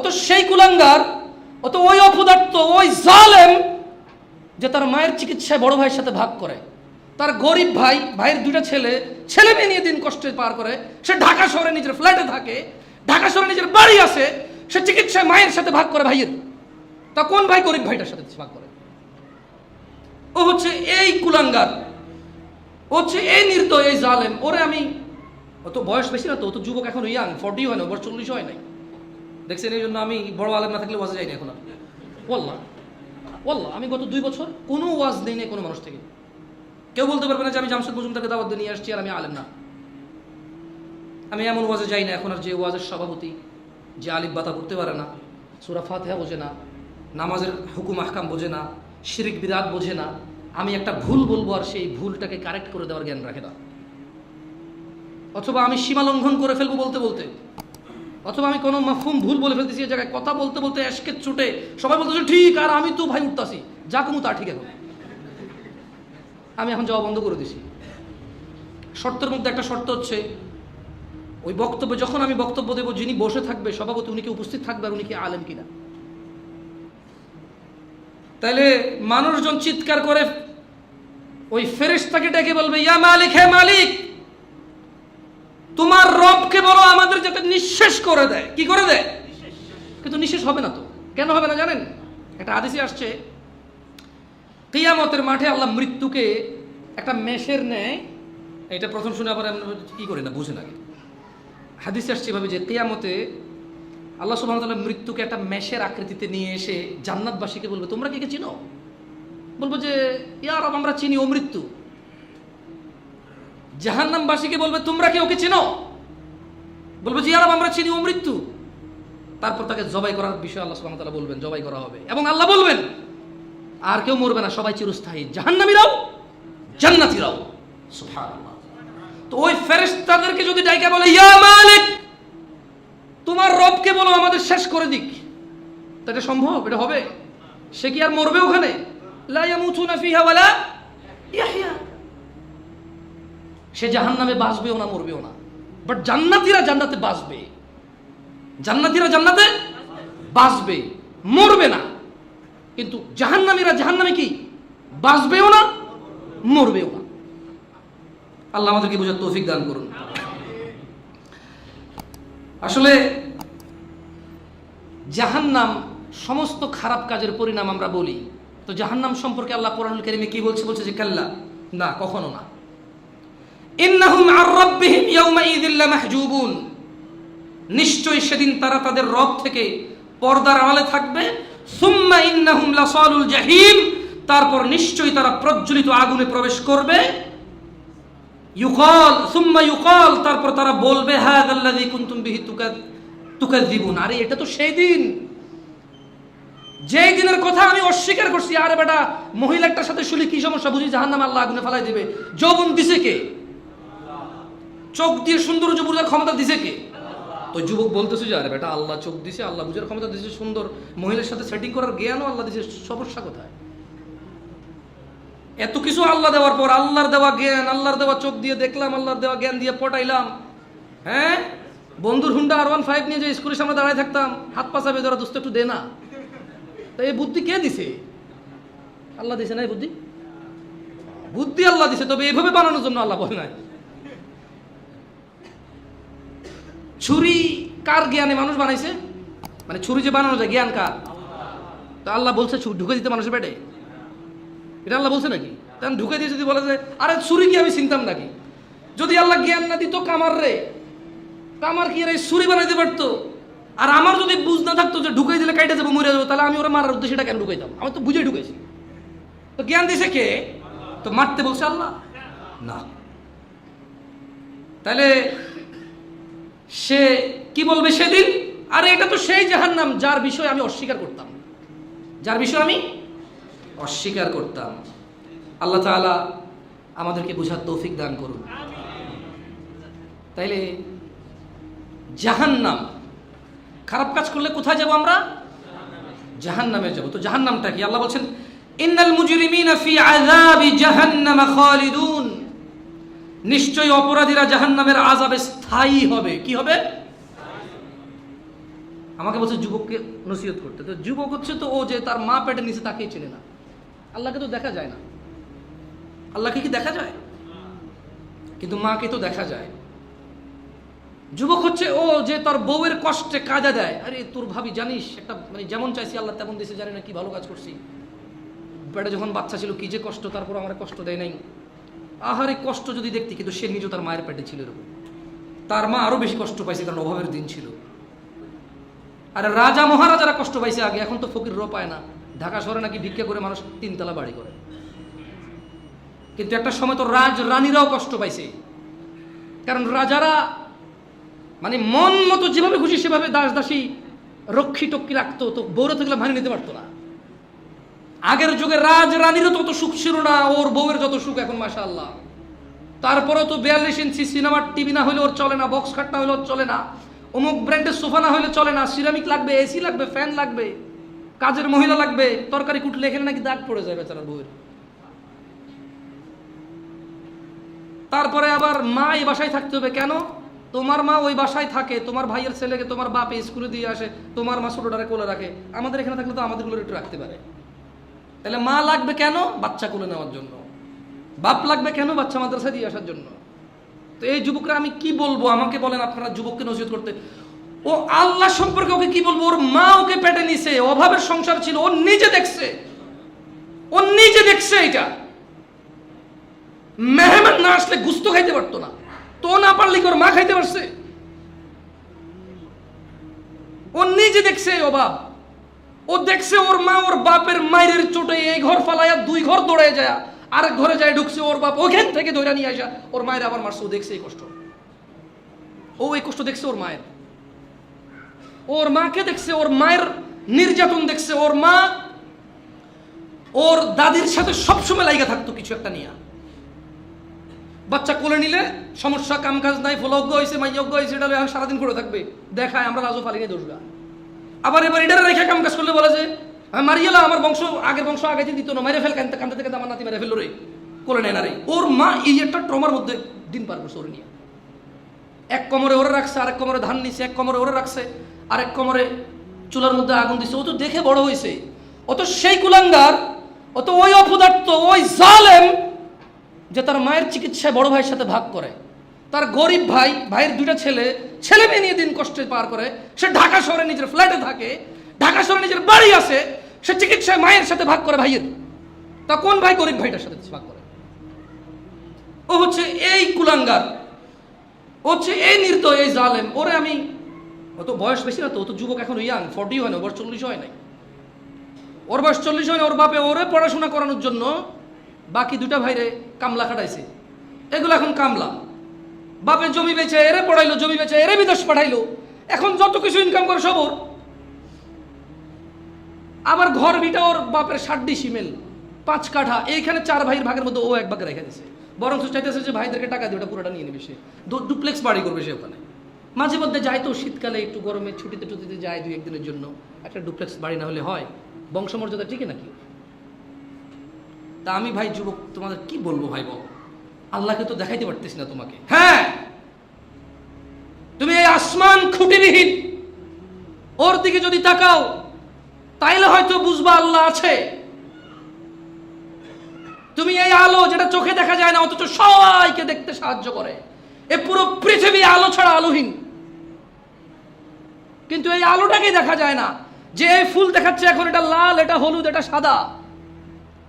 ও তো সেই কুলাঙ্গার, অত ওই অপদার্থ, ওই জালেম যে তার মায়ের চিকিৎসায় বড় ভাইয়ের সাথে ভাগ করে। তার গরিব ভাই, ভাইয়ের দুটা ছেলে ছেলে মেয়ে নিয়ে দিন কষ্টে পার করে। সে ঢাকা শহরে নিজের ফ্ল্যাটে থাকে, ঢাকা শহরে নিজের বাড়ি আছে, সে চিকিৎসায় মায়ের সাথে ভাগ করে ভাইয়ের। তা কোন ভাই গরিব ভাইটার সাথে ভাগ করে? ও হচ্ছে এই কুলাঙ্গার, ও হচ্ছে এই নির্দয়, এই জালেম। ওরে আমি অত বয়স বেশি না তো, অত যুবক এখন ইয়াং ফর্টি হয় না, ওর চল্লিশ হয় নাই। দেখছেন, এই জন্য আমি বড় আলেম না থাকলে ওয়াজে যাইনি এখন আর। বললাম বললাম আমি গত দুই বছর কোনো ওয়াজ নেই কোনো মানুষ থেকে। কেউ বলতে পারবে না যে আমি জামশেদ মজুমদারকে দাওয়াত নিয়ে আসছি আর আমি আলেম না। আমি এমন ওয়াজে যাই না এখন আর যে ওয়াজের সভাপতি, যে আলিফ বাতা করতে পারে না, সুরা ফাতেহা বোঝে না, নামাজের হুকুম, আহকাম বোঝে না, শিরিক বিরাট বোঝে না। আমি একটা ভুল বলব আর সেই ভুলটাকে কারেক্ট করে দেওয়ার জ্ঞান রাখে না। অথবা আমি সীমা লঙ্ঘন করে ফেলব বলতে বলতে। অথবা আমি কোনো মাফুম ভুল বলে ফেলতেছি এই জায়গায় কথা বলতে বলতে এসকে ছুটে সবাই বলতেছে, ঠিক, আর আমি তো ভাই উঠতাছি। যা কমু তা ঠিক এখন। আমি এখন যাওয়া বন্ধ করে দিছি। শর্তের মধ্যে একটা শর্ত হচ্ছে, ওই বক্তব্যে যখন আমি বক্তব্য দেবো, যিনি বসে থাকবে সভাপতি উনি কি উপস্থিত থাকবে আর উনি কি আলেম কিনা? তাইলে মানুষজন চিৎকার করে, ওই ফেরেশতাকে ডেকে বলবে, ইয়া মালিক, হে মালিক! তোমার রবকে বলো আমাদের যাতে নিঃশেষ করে দেয়। কি করে দেয়? কিন্তু নিঃশেষ হবে না তো। কেন হবে না জানেন? একটা আদেশে আসছে, কিয়ামতের মাঠে আল্লাহ মৃত্যুকে একটা মেষের নেয় এটা প্রথম শুনে আবার আমরা কি করি না, বুঝে আগে। হাদিসে আসছে এভাবে যে কিয়ামতে আল্লাহ তাআলা মৃত্যুকে একটা মেষের আকৃতিতে নিয়ে এসে জান্নাতবাসীকে বলবে, তোমরা কি কে চিনো? বলব যে ইয়ার আমরা চিনি, ও মৃত্যু। জাহান্নামবাসীকে বলবে, তোমরা কি ওকে চেনো? বলবে যে, ইয়ার আমরা চিনি, ও মৃত্যু। তারপর তাকে জবাই করার বিষয়ে আল্লাহ সুবহানাহু তাআলা বলবেন, জবাই করা হবে। এবং আল্লাহ বলবেন, আর কেউ মরবে না, সবাই চিরস্থায়ী। জাহান্নামীরাও জান্নাতীরাও। সুবহানাল্লাহ। তো ওই ফেরেশতাদেরকে যদি ডাইকা বলে, ইয়া মালিক, তোমার রবকে বলো, আমাদের শেষ করে দিক। তা এটা সম্ভব? এটা হবে? সে কি আর মরবে ওখানে? লা ইয়ামুতুনা ফিহা ওয়ালা ইয়াহইয়া। সে জাহান্নামে বাঁচবেও না, মরবেও না। বাট জান্নাতীরা জান্নাতে বাঁচবে। জান্নাতীরা জান্নাতে বাঁচবে, মরবে না। কিন্তু জাহান্নামীরা জাহান্নামে কি? বাঁচবেও না, মরবেও না। আল্লাহ আমাদেরকে বোঝার তৌফিক দান করুন। আসলে জাহান্নাম সমস্ত খারাপ কাজের পরিণাম আমরা বলি। তো জাহান্নাম সম্পর্কে আল্লাহ কোরআনুল কারিমে কি বলছে? বলছে যে, কাল্লা। না, কখনো না। ইন্নাহুম আর রাব্বিহিম ইয়াউমাইযিল লামাহজুবুন। নিশ্চয়ই সেদিন তারা তাদের রব থেকে পর্দার আড়ালে থাকবে। সুম্মা ইন্নাহুম লাসালুল জাহিম। তারপর নিশ্চয়ই তারা প্রজ্বলিত আগুনে প্রবেশ করবে। ইউকাল, সুম্মা ইউকাল। তারপর তারা বলবে, হাযাল্লাযী কুনতুম বিহি তুকাদ তুকাযিবুন। আরে, এটা তো সেই দিন। যেই দিনের কথা আমি অস্বীকার করছি, আরে বেটা, মহিলাটার সাথে শুলি কি সমস্যা? বুঝি জাহান্নাম আল্লাহ আগুনে ফেলাই দিবে। যৌবন দিছে কে? চোখ দিয়ে সৌন্দর্য বুঝার ক্ষমতা দিছে কে? তো যুবক বলতেছে যে, আরে বেটা, আল্লাহ চোখ দিছে, আল্লাহ বুঝার ক্ষমতা দিছে, সুন্দর মহিলার সাথে সেটিং করার জ্ঞানও আল্লাহ দিছে, সমস্যা কোথায়? এত কিছু আল্লাহ দেওয়ার পর আল্লাহর দেওয়া জ্ঞান, আল্লাহর দেওয়া চোখ দিয়ে দেখলাম, আল্লাহর দেওয়া জ্ঞান দিয়ে পটাইলাম। হ্যাঁ? বন্ধুর হুন্ডা আর ওয়ান ফাইভ নিয়ে যে স্কুলের সামনে দাঁড়ায় থাকতাম, হাত পাশাবে ধরা দুষ্ট একটু দে না। তো এই বুদ্ধি কে দিছে? আল্লাহ দিছে না এই বুদ্ধি? বুদ্ধি আল্লাহ দিছে, তবে এইভাবে বানানোর জন্য আল্লাহ বলে নাই। ছুরি কার জ্ঞানে মানুষ বানাইছে? মানে ছুরি যে বানানো যায়, জ্ঞান কার? তো আল্লাহ বলছে ঢুকে দিতে মানুষের পেটে। এটা আল্লাহ বলছে নাকি? তখন ঢুকে দিয়ে যদি বলে যে, আরে ছুরি কি আমি চিনতাম নাকি? যদি আল্লাহ জ্ঞান না দিত, কামার রে? কামার কি রে ছুরি বানাইতে পারতো? আর আমার যদি বুঝ না থাকতো যে ঢুকে দিলে কাইটে যাব, মরে যাব, তাহলে আমি ওরা মারার উদ্দেশ্যটা কেন ঢুকাইতাম? আমি তো বুঝে ঢুকেছি। তো জ্ঞান দিছে কে? তো মারতে বলছে আল্লাহ? না। তাহলে সে কি বলবে সেদিন? আরে এটা তো সেই জাহান্নাম যার বিষয় আমি অস্বীকার করতাম। যার বিষয় আমি অস্বীকার করতাম। আল্লাহ তাআলা আমাদেরকে বোঝার তৌফিক দান করুন। তাইলে জাহান্নাম, খারাপ কাজ করলে কোথায় যাব আমরা? জাহান্নামে যাব। তো জাহান্নামটা কি? আল্লাহ বলছেন, ইন্নাল মুজরিমিনা ফি আযাবি জাহান্নাম খালিদুন। নিশ্চয়ই অপরাধীরা জাহান্নামের আযাবে স্থায়ী হবে। কি হবে? আমাকে বলছে, যুবককে নসিহত করতে। তো যুবক হচ্ছে তো ও যে তার মা পেটে নিচে তাকেই চেনে না। আল্লাহকে তো দেখা যায় না। আল্লাহকে কি দেখা যায়? কিন্তু মাকে তো দেখা যায়। যুবক হচ্ছে ও যে তার বউয়ের কষ্টে কাজা দেয়। আরে, তোর ভাবি জানিস, একটা মানে যেমন চাইছি আল্লাহ তেমন দিয়েছে জানি না কি ভালো কাজ করছি। পেটে যখন বাচ্চা ছিল, কি যে কষ্ট তারপর আমার কষ্ট দেয় নাই। আহারে কষ্ট যদি দেখতে, কিন্তু সে নিজে তার মায়ের পেটে ছিল এরকম। তার মা আরও বেশি কষ্ট পাইছে, কারণ অভাবের দিন ছিল। আর রাজা মহারাজারা কষ্ট পাইছে আগে, এখন তো ফকির রো পায় না। ঢাকা শহরে নাকি ভিক্ষা করে মানুষ তিনতলা বাড়ি করে। কিন্তু একটা সময় তো রাজ রানীরাও কষ্ট পাইছে। কারণ রাজারা মানে মন মতো যেভাবে খুশি, সেভাবে দাস দাসী রক্ষী টক্ষী রাখতো, তো বউরে থাকলে মানি নিতে পারতো না। আগের যুগে রাজ রানীরও তত সুখ ছিল না, ওর বউয়ের যত সুখ এখন মাসা আল্লাহ তারপরেও তো বিয়াল্লিশ ইঞ্চি সিনেমার টিভি না হলে ওর চলে না, বক্স খাট না হলে ওর চলে না, অমুক ব্র্যান্ডের সোফা না হলে চলে না, সিরামিক লাগবে, এসি লাগবে, ফ্যান লাগবে, কাজের মহিলা লাগবে, তরকারি কুটলে এখানে নাকি দাগ পড়ে যায় বেচারার বউয়ের। তারপরে আবার মা এই বাসায় থাকতে হবে, কেন? তোমার মা ওই বাসায় থাকে, তোমার ভাইয়ের ছেলেকে তোমার বাপে স্কুলে দিয়ে আসে, তোমার মা ছোটোটারে কোলে রাখে, আমাদের এখানে থাকলে তো আমাদের একটু রাখতে পারে। তাহলে মা লাগবে কেন? বাচ্চা কোলে নেওয়ার জন্য। বাপ লাগবে কেন? বাচ্চা মাদ্রাসা দিয়ে আসার জন্য। তো এই যুবকরা আমি কি বলব? আমাকে বলেন আপনারা যুবককে নসিহত করতে। ও আল্লাহ সম্পর্কে ওকে কি বলব? ওর মা ওকে পেটে নিছে। অভাবের সংসার ছিল। ও নিজে দেখছে। ও নিজে দেখছে এটা। মেহমান না আসলে গুস্ত খাইতে পারতো না। তো না পারলে কি ওর মা খাইতে পারছে? ও নিজে দেখছে অভাব। ও দেখছে ওর মা ওর বাপের মায়ের চোটে এই ঘর ফালাইয়া দুই ঘর দৌড়ে যায়, আরেক ঘরে যায়, ঢুকছে ওর বাপ ওখান থেকে ধরে নিয়ে আসা। ওর মায়ের আবার মারছে, ও দেখছে এই কষ্ট। ও এই কষ্ট দেখছে ওর মায়ের। ওর মাকে দেখছে, ওর মায়ের নির্যাতন দেখছে, ওর মা ওর দাদির সাথে সবসময় লাইগা থাকতো কিছু একটা নিয়ে। বাচ্চা কোলে নিলে সমস্যা কাম কাজ নাই ফলজ্ঞ হয়েছে মাইয়জ্ঞ হয়েছে এটা সারাদিন করে থাকবে। দেখায় আমরা রাজু ফালিনে দোষগা আবার এবার এটা রেখে কাম কাজ করলে বলে যে আমি মারিয়েলা আমার বংশ, আগের বংশ আগে দিত না, মেরে ফেল কান্দতে কান্দতে আমার নাতি মেরে ফেলল রে, কোলে নেয় না রে। ওর মা এই একটা ট্রমার মধ্যে দিন পার করছে ওর নিয়ে। এক কোমরে ওরে রাখছে, আরেক কোমরে ধান নিছে, এক কোমরে ওরে রাখছে, আরেক কোমরে চুলার মধ্যে আগুন দিছে। ও তো দেখে বড় হয়েছে ও তো সেই কুলাঙ্গার, ও তো ওই অপদার্থ, ওই জালেম, যে তার মায়ের চিকিৎসায় বড় ভাইয়ের সাথে ভাগ করে। তার গরিব ভাই, ভাইয়ের দুইটা ছেলে ছেলে মেয়ে নিয়ে দিন কষ্টে পার করে, সে ঢাকা শহরে নিজের ফ্ল্যাটে থাকে, ঢাকা শহরে নিজের বাড়ি আছে, সে চিকিৎসায় মায়ের সাথে ভাগ করে ভাইয়ের। তা কোন ভাই গরিব ভাইটার সাথে ভাগ করে? ও হচ্ছে এই কুলাঙ্গার, ও হচ্ছে এই নির্দয়, এই জালেম। ওরে আমি অত বয়স বেশি না তো, ও তো যুবক এখন ইয়াং ফর্টি হয় না, ওর চল্লিশ হয় নাই। ওর বয়স চল্লিশ হয় না, ওর বাপে ওরে পড়াশোনা করানোর জন্য বাকি দুটা ভাইরে কামলা খাটাইছে। এগুলো এখন কামলা। বাপে জমি বেচে, এরে পড়াইলো, জমি বেচে, এরে বিদেশ পাঠাইলো। এখন যত কিছু ইনকাম করে সব ওর। আবার ঘর বিটা ওর বাপের ষাটডি সিমেল, পাঁচ কাঠা। এইখানে চার ভাইয়ের ভাগের মধ্যে ও এক ভাগে রেখে দিছে। বরং চাইতেছে যে ভাইদেরকে টাকা দিয়ে ওটা পুরোটা নিয়ে নেবে সে। ডুপ্লেক্স বাড়ি করবে সে ওখানে। মাঝে মধ্যে যায় তো শীতকালে একটু গরমে, ছুটিতে টুটিতে যায় দুই একদিনের জন্য। একটা ডুপ্লেক্স বাড়ি না হলে হয়। বংশমর্যাদা ঠিকই নাকি? তা আমি ভাই যুবক, তোমাদের কি বলব ভাই বল? আল্লাহকে তো দেখাইতে পারতেছি না তোমাকে। হ্যাঁ। তুমি এই আসমান খুঁটিবিহীন। ওর দিকে যদি তাকাও, তাইলে হয়তো বুঝবা আল্লাহ আছে। তুমি এই আলো যেটা চোখে দেখা যায় না, অথচ সবাইকে দেখতে সাহায্য করে। এ পুরো পৃথিবী আলো ছাড়া আলোহীন। কিন্তু এই আলোটাকে দেখা যায় না। যে ফুল দেখাচ্ছে এখন এটা লাল, এটা হলুদ, এটা সাদা।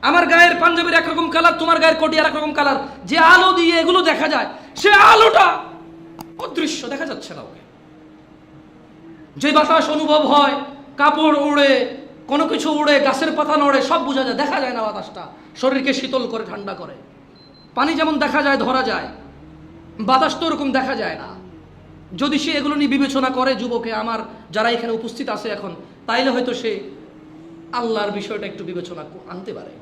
আমার গায়ের পাঞ্জাবির একরকম কালার তোমার গায়ের কোটি আর একরকম কালার যে আলো দিয়ে এগুলো দেখা যায়, সে আলোটা অদৃশ্য দেখা যাচ্ছে না ওকে। যে বাতাস অনুভব হয়, কাপড় উড়ে, কোনো কিছু উড়ে, গাছের পাতা নড়ে, সব বোঝা যায়, দেখা যায় না বাতাসটা। শরীরকে শীতল করে, ঠান্ডা করে। পানি যেমন দেখা যায়, ধরা যায়, বাতাস তো ওরকম দেখা যায় না। যদি সে এগুলো নিয়ে বিবেচনা করে, যুবকে, আমার যারা এখানে উপস্থিত আছে এখন, তাইলে হয়তো সে আল্লাহর বিষয়টা একটু বিবেচনা আনতে পারে।